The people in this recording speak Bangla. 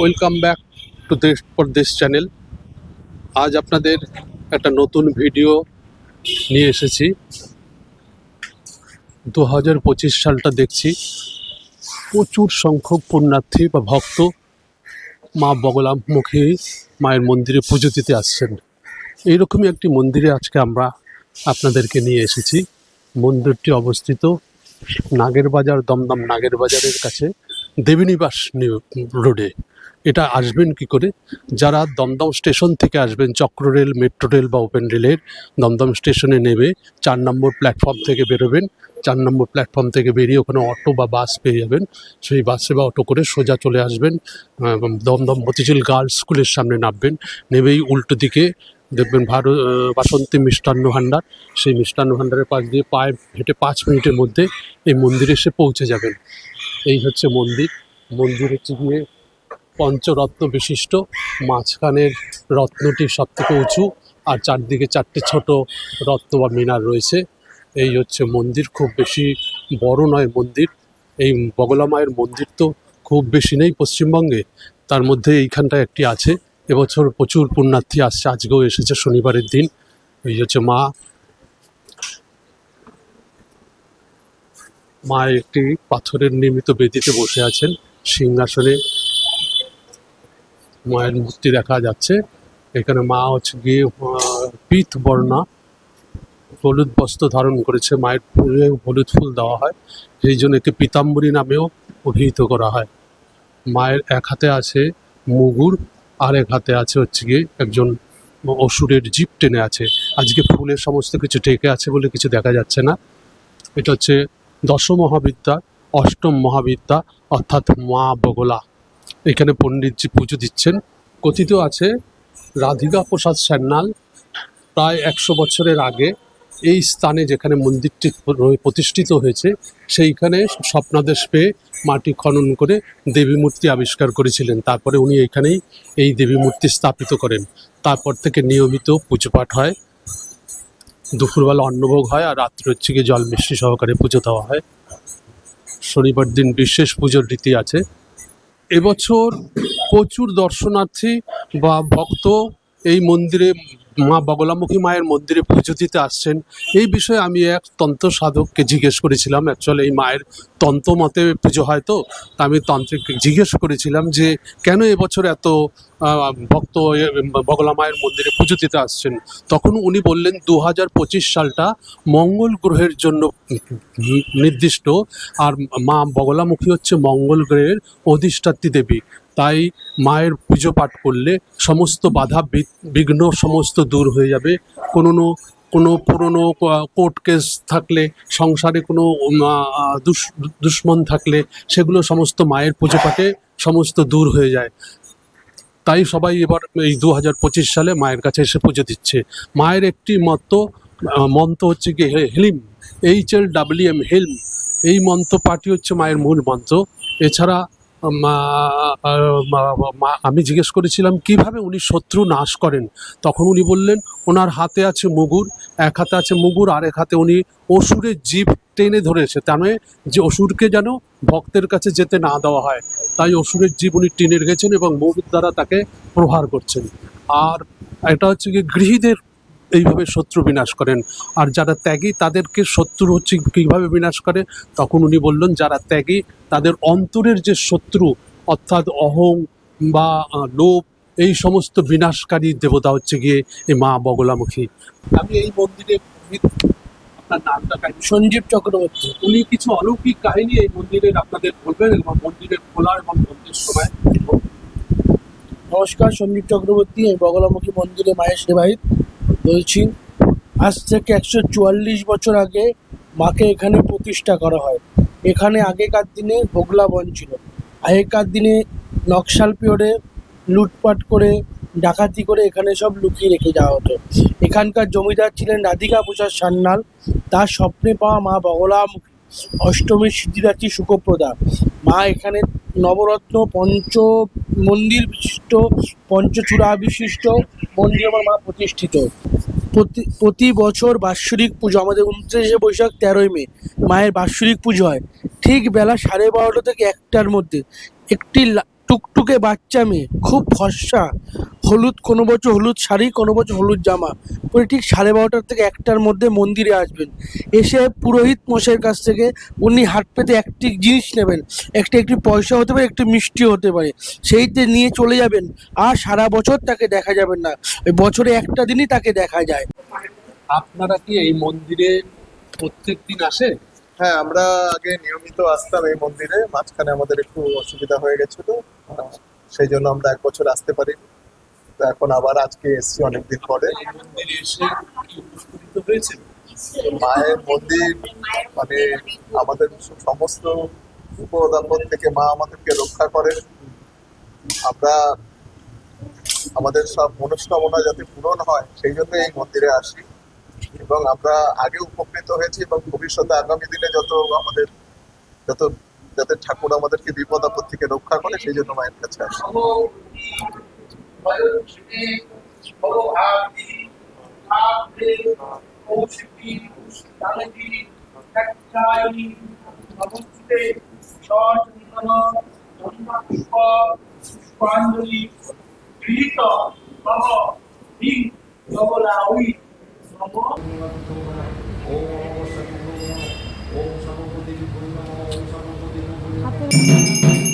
ওয়েলকাম ব্যাক টু দেশ পরদেশ চ্যানেল আজ আপনাদের একটা নতুন ভিডিও নিয়ে এসেছি। দু হাজার পঁচিশ সালটা দেখছি। প্রচুর সংখ্যক পুণ্যার্থী বা ভক্ত মা বগলামুখী মায়ের মন্দিরে পুজো দিতে আসছেন। এইরকমই একটি মন্দিরে আজকে আমরা আপনাদেরকে নিয়ে এসেছি। মন্দিরটি অবস্থিত নাগের বাজার, দমদম নাগের বাজারের কাছে দেবীনিবাস রোডে। এটা আসবেন কি করে? যারা দমদম স্টেশন থেকে আসবেন, চক্র রেল, মেট্রো রেল বা ওপেন রেলের, দমদম স্টেশনে নেবে, চার নম্বর প্ল্যাটফর্ম থেকে বেরোবেন, চার নম্বর প্ল্যাটফর্ম থেকে বেরিয়ে ওখানে অটো বা বাস পেয়ে যাবেন। সেই বাসে বা অটো করে সোজা চলে আসবেন দমদম মতিঝিল গার্লস স্কুলের সামনে নামবেন, নেবেই উল্টো দিকে, দেখবেন ভারত বাসন্তী মিষ্টান্ন ভাণ্ডার, সেই মিষ্টান্ন ভাণ্ডারের পাশ দিয়ে পায়ে হেঁটে পাঁচ মিনিটের মধ্যে এই মন্দিরে এসে পৌঁছে যাবেন। এই হচ্ছে মন্দির। মন্দির হচ্ছে গিয়ে পঞ্চরত্ন বিশিষ্ট। মাঝখানের রত্নটি সব থেকে উঁচু আর চারদিকে চারটে ছোট রত্ন বা মিনার রয়েছে। এই হচ্ছে মন্দির, খুব বেশি বড় নয় মন্দির। এই বগলা মায়ের মন্দির তো খুব বেশি নেই পশ্চিমবঙ্গে, তার মধ্যে এইখানটায় একটি আছে। এবছর প্রচুর পুণ্যার্থী আসছে, আজকেও এসেছে শনিবারের দিন। এই হচ্ছে মা। মা একটি পাথরের নির্মিত বেদিতে বসে আছেন, সিংহাসনে। মায়ের মূর্তি দেখা যাচ্ছে। এখানে মা হচ্ছে গিয়ে পিত বর্ণা। হলুদ বস্ত্র ধারণ করেছে, মায়ের ফুলে হলুদ ফুল দেওয়া হয়। সেই জন্য একে পিতাম্বরী নামেও অভিহিত করা হয়। মায়ের এক হাতে আছে মুগুর, আর এক হাতে আছে হচ্ছে গিয়ে একজন অসুরের জিপ টেনে আছে। আজকে ফুলের সমস্ত কিছু ঢেকে আছে বলে কিছু দেখা যাচ্ছে না। এটা হচ্ছে দশমহাবিদ্যা অষ্টম মহাবিদ্যা, অর্থাৎ মা বগলা। এখানে পণ্ডিতজি পুজো দিচ্ছেন। কথিত আছে, রাধিকা প্রসাদ সান্যাল প্রায় একশো বছরের আগে এই স্থানে যেখানে মন্দিরটি প্রতিষ্ঠিত হয়েছে, সেইখানে স্বপ্নাদেশ পেয়ে মাটি খনন করে দেবী মূর্তি আবিষ্কার করেছিলেন। তারপরে উনি এখানেই এই দেবী মূর্তি স্থাপিত করেন। তারপর থেকে নিয়মিত পুজো পাঠ হয়। দুপুরবেলা অন্নভোগ হয় আর রাত্রে হচ্ছে গিয়ে জল মিষ্টি সহকারে পুজো দেওয়া হয়। শনিবার দিন বিশেষ পুজোর রীতি আছে। এবছর প্রচুর দর্শনার্থী বা ভক্ত এই মন্দিরে মা বগলামুখী মায়ের মন্দিরে পুজো দিতে আসছেন। এই বিষয়ে আমি এক তন্ত্র সাধককে জিজ্ঞেস করেছিলাম। অ্যাকচুয়ালি এই মায়ের তন্ত্র মতে পুজো হয় তো আমি তান্ত্রিককে জিজ্ঞেস করেছিলাম যে, কেন এবছর এত ভক্ত বগলা মায়ের মন্দিরে পুজো দিতে আসছেন? তখন উনি বললেন দু হাজার পঁচিশ সালটা মঙ্গল গ্রহের জন্য নির্দিষ্ট, আর মা বগলামুখী হচ্ছে মঙ্গল গ্রহের অধিষ্ঠাত্রী দেবী। তাই মায়ের পুজো পাঠ করলে সমস্ত বাধা বিঘ্ন সমস্ত দূর হয়ে যাবে। কোনো কোনো পুরনো কোর্ট কেস থাকলে, সংসারে কোনো দুশ্মন থাকলে সেগুলো সমস্ত মায়ের পুজো পাঠে সমস্ত দূর হয়ে যায়। তাই সবাই এবার এই দু হাজার পঁচিশ সালে মায়ের কাছে এসে পুজো দিচ্ছে। মায়ের একটি মত মন্ত্র হচ্ছে কি হেলিম এইচ এল ডাব্লিউ এম হেলম। এই মন্ত্র পাঠই হচ্ছে মায়ের মূল মন্ত্র। এছাড়া আমি জিজ্ঞেস করেছিলাম, কীভাবে উনি শত্রু নাশ করেন? তখন উনি বললেন, ওনার হাতে আছে মুগুর, এক হাতে আছে মুগুর আর এক হাতে উনি অসুরের জীব টেনে ধরেছে। তার মানে যে অসুরকে যেন ভক্তের কাছে যেতে না দেওয়া হয়, তাই অসুরের জীব উনি টেনে রেখেছেন এবং মুগুর দ্বারা তাকে প্রহার করছেন। আর এটা হচ্ছে কি গৃহীদের এইভাবে শত্রু বিনাশ করেন। আর যারা ত্যাগী, তাদেরকে শত্রু হচ্ছে কীভাবে বিনাশ করে? তখন উনি বললেন, যারা ত্যাগী, তাদের অন্তরের যে শত্রু, অর্থাৎ অহং বা লোভ, এই সমস্ত বিনাশকারী দেবতা হচ্ছে গিয়ে এই মা বগলামুখী। আমি এই মন্দিরে আপনার নামটা কাহিনী, সঞ্জীব চক্রবর্তী, উনি কিছু অলৌকিক কাহিনী এই মন্দিরের আপনাদের বলবেন এবং মন্দিরের খোলা এবং বন্ধের সময় নমস্কার, সঞ্জীব চক্রবর্তী, এই বগলামুখী মন্দিরে মায়ের সেবাহিত বলছি, আজ থেকে একশো চুয়াল্লিশ বছর আগে মাকে এখানে প্রতিষ্ঠা করা হয়। এখানে আগেকার দিনে হোগলা বন ছিল। আগেকার দিনে নকশাল পিওরে লুটপাট করে, ডাকাতি করে এখানে সব লুকিয়ে রেখে যাওয়া হতো। এখানকার জমিদার ছিলেন রাধিকা প্রসাদ সান্যাল। তার স্বপ্নে পাওয়া মা বগলামুখী অষ্টমীর সিদ্ধিদাত্রী সুখপ্রদা। মা এখানে নবরত্ন পঞ্চ মন্দির বিশিষ্ট, পঞ্চচূড়া বিশিষ্ট মন্দির আমার মা প্রতিষ্ঠিত। প্রতি প্রতি বছর বাৎসরিক পুজো, আমাদের উনত্রিশে বৈশাখ তেরোই মে, মায়ের বাৎসরিক পুজো হয়। ঠিক বেলা সাড়ে বারোটা থেকে একটার মধ্যে, একটি টুকটুকে বাচ্চা মেয়ে, খুব ফর্সা হলুদ কোনো বছর হলুদ শাড়ি কোনো বছর হলুদ জামা। পরে ঠিক সাড়ে বারোটার থেকে একটার মধ্যে মন্দিরে আসবেন। এসে পুরোহিত মশাইয়ের কাছ থেকে উনি হাত পেতে একটি জিনিস নেবেন। একটা একটি পয়সা হতে পারে একটি মিষ্টি হতে পারে। সেইতে নিয়ে চলে যাবেন। আর সারা বছর তাকে দেখা যাবেন না। ওই বছরে একটা দিনই তাকে দেখা যায়। আপনারা কি এই মন্দিরে প্রত্যেক দিন আসে হ্যাঁ আমরা আগে নিয়মিত আসতাম এই মন্দিরে। মাঝখানে আমাদের একটু অসুবিধা হয়ে গেছিল। সেই জন্য আমরা এক বছর আসতে পারি এখন আবার আজকে এসছি অনেকদিন পরে। মায়ের মন্দির মানে আমাদের সমস্ত বিপদ আপদ থেকে মা আমাদেরকে রক্ষা করে আমরা আমাদের সব মনস্কামনা যাতে পূরণ হয়, সেই জন্য এই মন্দিরে আসি। এবং আমরা আগে উপকৃত হয়েছি এবং ভবিষ্যতে আগামী দিনে যত আমাদের, যত যাতে ঠাকুর আমাদেরকে বিপদ আপদ থেকে রক্ষা করে, সেই জন্য মায়ের কাছে আসি। ويلقي ويعافي عاقل موشكي مشتغلي تكتاي مبسطي شاطرنا ধন্যবাদ পুষ্পাঞ্জলি গৃহীত নম হিং নবলাউই নম ওম সর্বপতি ওম সর্বপতি ওম সর্বপতি